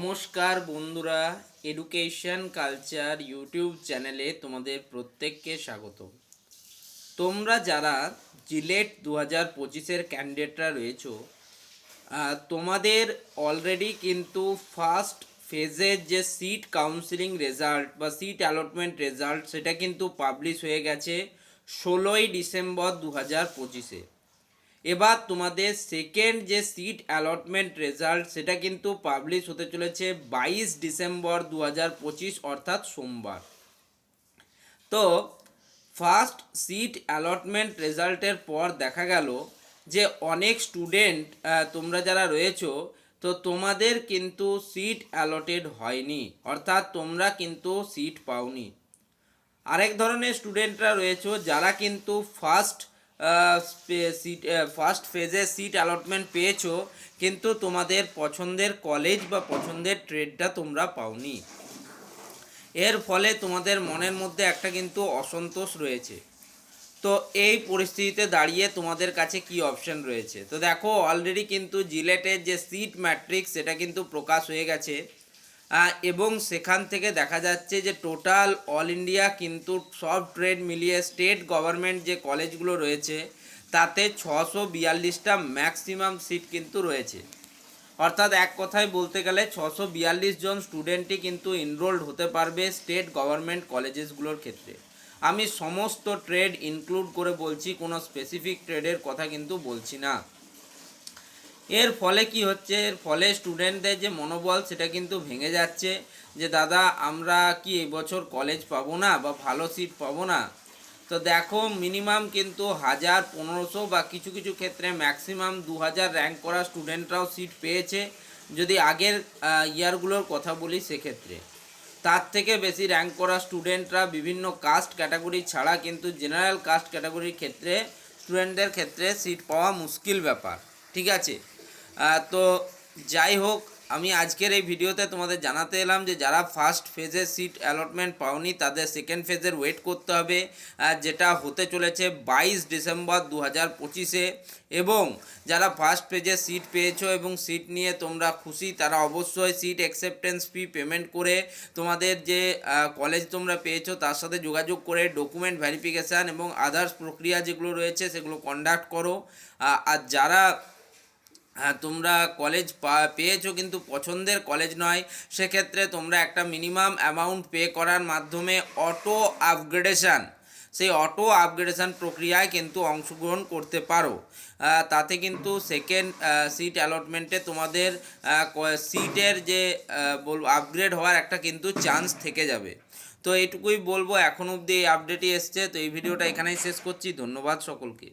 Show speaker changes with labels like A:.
A: নমস্কার বন্ধুরা education culture YouTube চ্যানেলে তোমাদের প্রত্যেককে স্বাগত। তোমরা যারা জিলেট দু হাজার পঁচিশের ক্যান্ডিডেটরা রয়েছো তোমাদের অলরেডি কিন্তু ফার্স্ট ফেজের যে সিট কাউন্সিলিং রেজাল্ট বা সিট অ্যালটমেন্ট রেজাল্ট সেটা কিন্তু পাবলিশ হয়ে গেছে ষোলোই ডিসেম্বর দু হাজার পঁচিশে। এবার তোমাদের সেকেন্ড যে সিট অ্যালটমেন্ট রেজাল্ট সেটা কিন্তু পাবলিশ হতে চলেছে বাইশ ডিসেম্বর দু হাজার পঁচিশ, অর্থাৎ সোমবার। তো ফার্স্ট সিট অ্যালটমেন্ট রেজাল্টের পর দেখা গেল যে অনেক স্টুডেন্ট তোমরা যারা রয়েছো, তো তোমাদের কিন্তু সিট অ্যালটেড হয়নি, অর্থাৎ তোমরা কিন্তু সিট পাওনি। আরেক ধরনের স্টুডেন্টরা রয়েছে যারা কিন্তু ফার্স্ট সিট ফার্স্ট ফেজে সিট অ্যালটমেন্ট পেয়েছ, কিন্তু তোমাদের পছন্দের কলেজ বা পছন্দের ট্রেডটা তোমরা পাওনি। এর ফলে তোমাদের মনের মধ্যে একটা কিন্তু অসন্তোষ রয়েছে। তো এই পরিস্থিতিতে দাঁড়িয়ে তোমাদের কাছে কি অপশন রয়েছে? তো দেখো অলরেডি কিন্তু জিলেটের যে সিট ম্যাট্রিক্স সেটা কিন্তু প্রকাশ হয়ে গেছে। এবং সেখান থেকে দেখা যাচ্ছে যে টোটাল অল ইন্ডিয়া কিন্তু সব ট্রেড মিলিয়ে স্টেট গভর্নমেন্ট যে কলেজগুলো রয়েছে, তাতে ছশো বিয়াল্লিশটা ম্যাক্সিমাম সিট কিন্তু রয়েছে। অর্থাৎ এক কথায় বলতে গেলে ছশো বিয়াল্লিশ জন স্টুডেন্টই কিন্তু এনরোল্ড হতে পারবে স্টেট গভর্নমেন্ট কলেজেসগুলোর ক্ষেত্রে। আমি সমস্ত ট্রেড ইনক্লুড করে বলছি, কোনো স্পেসিফিক ট্রেডের কথা কিন্তু বলছি না। এর ফলে কি হচ্ছে? এর ফলে স্টুডেন্টদের যে মনোবল, সেটা কিন্তু ভেঙে যাচ্ছে। যে দাদা, আমরা কি এবছর কলেজ পাবো না বা ভালো সিট পাবো না? তো দেখো মিনিমাম কিন্তু হাজার পনেরোশো বা কিছু কিছু ক্ষেত্রে ম্যাক্সিমাম দু হাজার র্যাঙ্ক করা স্টুডেন্টরাও সিট পেয়েছে। যদি আগের ইয়ারগুলোর কথা বলি সেক্ষেত্রে। তার থেকে বেশি র্যাঙ্ক করা স্টুডেন্টরা বিভিন্ন কাস্ট ক্যাটাগরি ছাড়া কিন্তু জেনারেল কাস্ট ক্যাটাগরির ক্ষেত্রে স্টুডেন্টদের ক্ষেত্রে সিট পাওয়া মুশকিল ব্যাপার। ঠিক আছে? তো যাই হোক, আমি আজকের এই ভিডিওতে তোমাদের জানাতে এলাম যে যারা ফার্স্ট ফেজের সিট অ্যালটমেন্ট পাওনি, তাদের সেকেন্ড ফেজের ওয়েট করতে হবে যেটা হতে চলেছে বাইশ ডিসেম্বর দু হাজার পঁচিশে। এবং যারা ফার্স্ট পেজে সিট পেয়েছ এবং সিট নিয়ে তোমরা খুশি, তারা অবশ্যই সিট অ্যাকসেপ্টেন্স ফি পেমেন্ট করে তোমাদের যে কলেজ তোমরা পেয়েছ, তার সাথে যোগাযোগ করে ডকুমেন্ট ভেরিফিকেশান এবং আদার্স প্রক্রিয়া যেগুলো রয়েছে, সেগুলো কন্ডাক্ট করো। আর যারা তোমরা কলেজ পেয়েছ কিন্তু পছন্দের কলেজ নয়। সেক্ষেত্রে তোমরা একটা মিনিমাম অ্যামাউন্ট পে করার মাধ্যমে অটো আপগ্রেডেশন সেই অটো আপগ্রেডেশন প্রক্রিয়ায় কিন্তু অংশগ্রহণ করতে পারো। তাতে কিন্তু সেকেন্ড সিট অ্যালটমেন্টে তোমাদের সিটের যে বলব আপগ্রেড হওয়ার একটা কিন্তু চান্স থেকে যাবে। তো এইটুকুই বলব, এখন অবধি এই আপডেটই এসছে। তো এই ভিডিওটা এখানেই শেষ করছি। ধন্যবাদ সকলকে।